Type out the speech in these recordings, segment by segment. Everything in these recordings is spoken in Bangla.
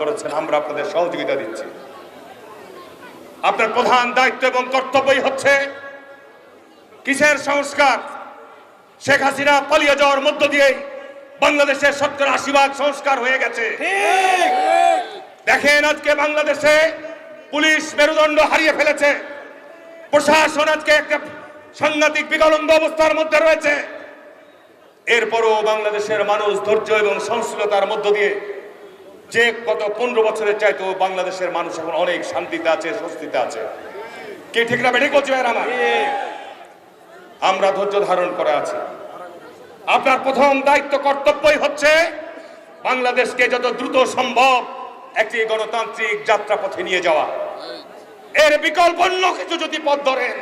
করেছেন আমরা আপনাদের সহযোগিতা দিচ্ছি। আপনার প্রধান দায়িত্ব এবং কর্তব্যই হচ্ছে কিসের সংস্কার? শেখ হাসিনা পালিয়ে যাওয়ার মধ্য দিয়ে বাংলাদেশের শতকরা আশি ভাগ সংস্কার হয়ে গেছে। দেখেন আজকে বাংলাদেশে পুলিশ মেরুদণ্ড হারিয়ে ফেলেছে। প্রশাসন আজকে একটা সাংঘাতিক বিকলঙ্গ অবস্থার মধ্যে রয়েছে। এরপরও বাংলাদেশের মানুষ ধৈর্য এবং সহনশীলতার মধ্য দিয়ে যে গত পনেরো বছরের চাইতো বাংলাদেশের মানুষ এখন অনেক শান্তিতে আছে, স্বস্তিতে আছে। কে ঠিক না বলছি ভাইয়ের আমরা ধৈর্য ধারণ করে আছি। আপনার প্রথম দায়িত্ব, কর্তব্যই হচ্ছে বাংলাদেশকে যত দ্রুত সম্ভব একটি গণতান্ত্রিক যাত্রাপথে নিয়ে যাওয়া। এর বিকল্প অন্য কিছু যদি পথ ধরেন,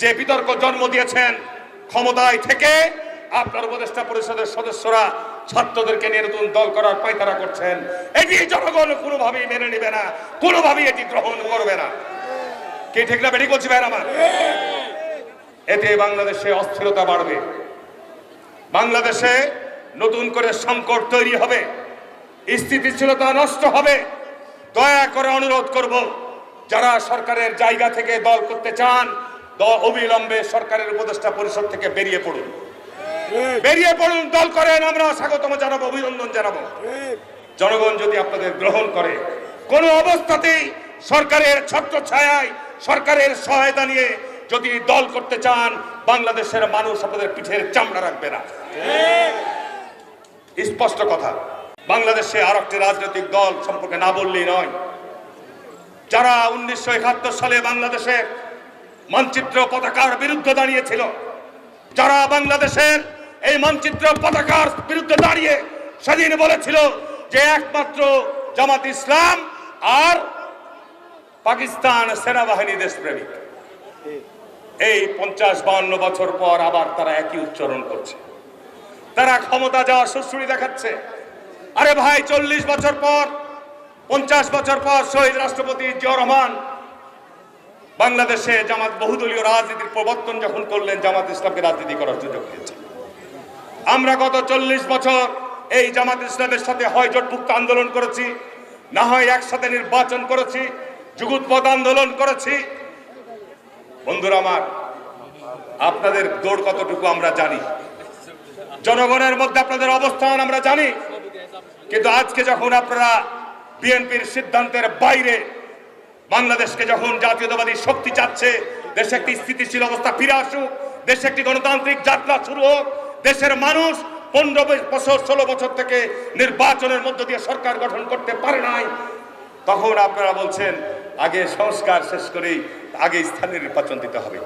যে বিতর্ক জন্ম দিয়েছেন ক্ষমতায় থেকে আপনার উপদেষ্টা পরিষদের সদস্যরা ছাত্রদেরকে নিয়ে নতুন দল করার পায়তারা করছেন। এটি জনগণ কোনোভাবেই মেনে নেবে না, কোনোভাবেই এটি গ্রহণ করবে না। কে ঠিক না বেটি করছি ভাইয়ের আমার? এতে বাংলাদেশে অস্থিরতা বাড়বে। বাংলাদেশে নতুন করে সংকট তৈরি হবে, স্থিতিশীলতা নষ্ট হবে। দয়া করে অনুরোধ করব, যারা সরকারের জায়গা থেকে দল করতে চান অবিলম্বে সরকারের উপদেষ্টা পরিষদ থেকে বেরিয়ে পড়ুন। বেরিয়ে পড়ুন দল করেন আমরা স্বাগতম জানাব অভিনন্দন জানাব। জনগণ যদি আপনাদের গ্রহণ করে কোন অবস্থাতেই সরকারের ছত্র ছায়ায় সরকারের সহায়তা নিয়ে যদি দল করতে চান বাংলাদেশের মানুষ আপনাদের পিঠের চামড়া রাখবে না। স্পষ্ট কথা বাংলাদেশে আর একটি রাজনৈতিক দল সম্পর্কে না বললেই নয়। যারা উনিশশো একাত্তর সালে বাংলাদেশের মানচিত্র পতাকার বিরুদ্ধে দাঁড়িয়েছিল যারা বাংলাদেশের এই মানচিত্র পতাকার বিরুদ্ধে দাঁড়িয়ে সেদিন বলেছিল যে একমাত্র জামাত ইসলাম আর পাকিস্তান সেনাবাহিনী দেশপ্রেমিক। এই পঞ্চাশ বাউন্ন বছর পর আবার তারা একই উচ্চারণ করছে। তারা ক্ষমতা যাওয়ার সুশ্রুড়ি দেখাচ্ছে। আরে ভাই, চল্লিশ বছর পর, পঞ্চাশ বছর পর শহীদ রাষ্ট্রপতি জিয়া রহমান বাংলাদেশে জামাত বহুদলীয় রাজনীতির প্রবর্তন যখন করলেন, জামাত ইসলামকে রাজনীতি করার সুযোগ দিয়েছে। আমরা গত চল্লিশ বছর এই জামাত ইসলামের সাথে হয় জোটভুক্ত আন্দোলন করেছি, না হয় একসাথে নির্বাচন করেছি, যুগুৎপদ আন্দোলন করেছি। বন্ধুরা আমার, আপনাদের দৌড় কতটুকু আমরা জানি? জনগণের মধ্যে আপনাদের অবস্থান আমরা জানি। কিন্তু আজকে যখন আপনারা বিএনপির সিদ্ধান্তের বাইরে বাংলাদেশকে যখন জাতীয়তাবাদী শক্তি চাচ্ছে, দেশে একটি স্থিতিশীল অবস্থা ফিরে আসুক, দেশে একটি গণতান্ত্রিক যাত্রা শুরু হোক দেশের মানুষ পনেরো বছর, ষোলো বছর থেকে নির্বাচনের মধ্য দিয়ে সরকার গঠন করতে পারে নাই। তখন আপনারা বলছেন, আগে সংস্কার শেষ করেই আগে স্থানীয় নির্বাচন দিতে হবে।